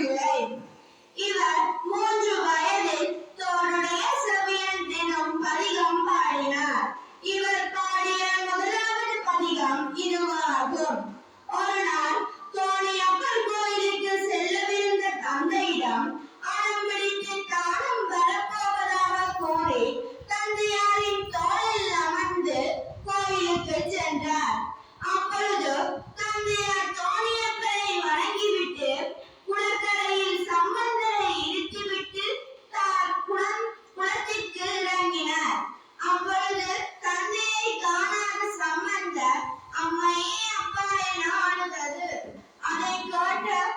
கொண்டுள்ளேன் இவர் மூன்று வயதில் தோருடைய செவியன் தினம் பதிகம் பாடினார். இவர் பாடிய முதலாவது பதிகம் இதுவாகும். ஒரு நாள் தோணியப்பன் கோயிலுக்கு செல்லவிருந்த தந்தையிடம் அடம் பிடித்து தானும் வரப்போவதாக கோரி God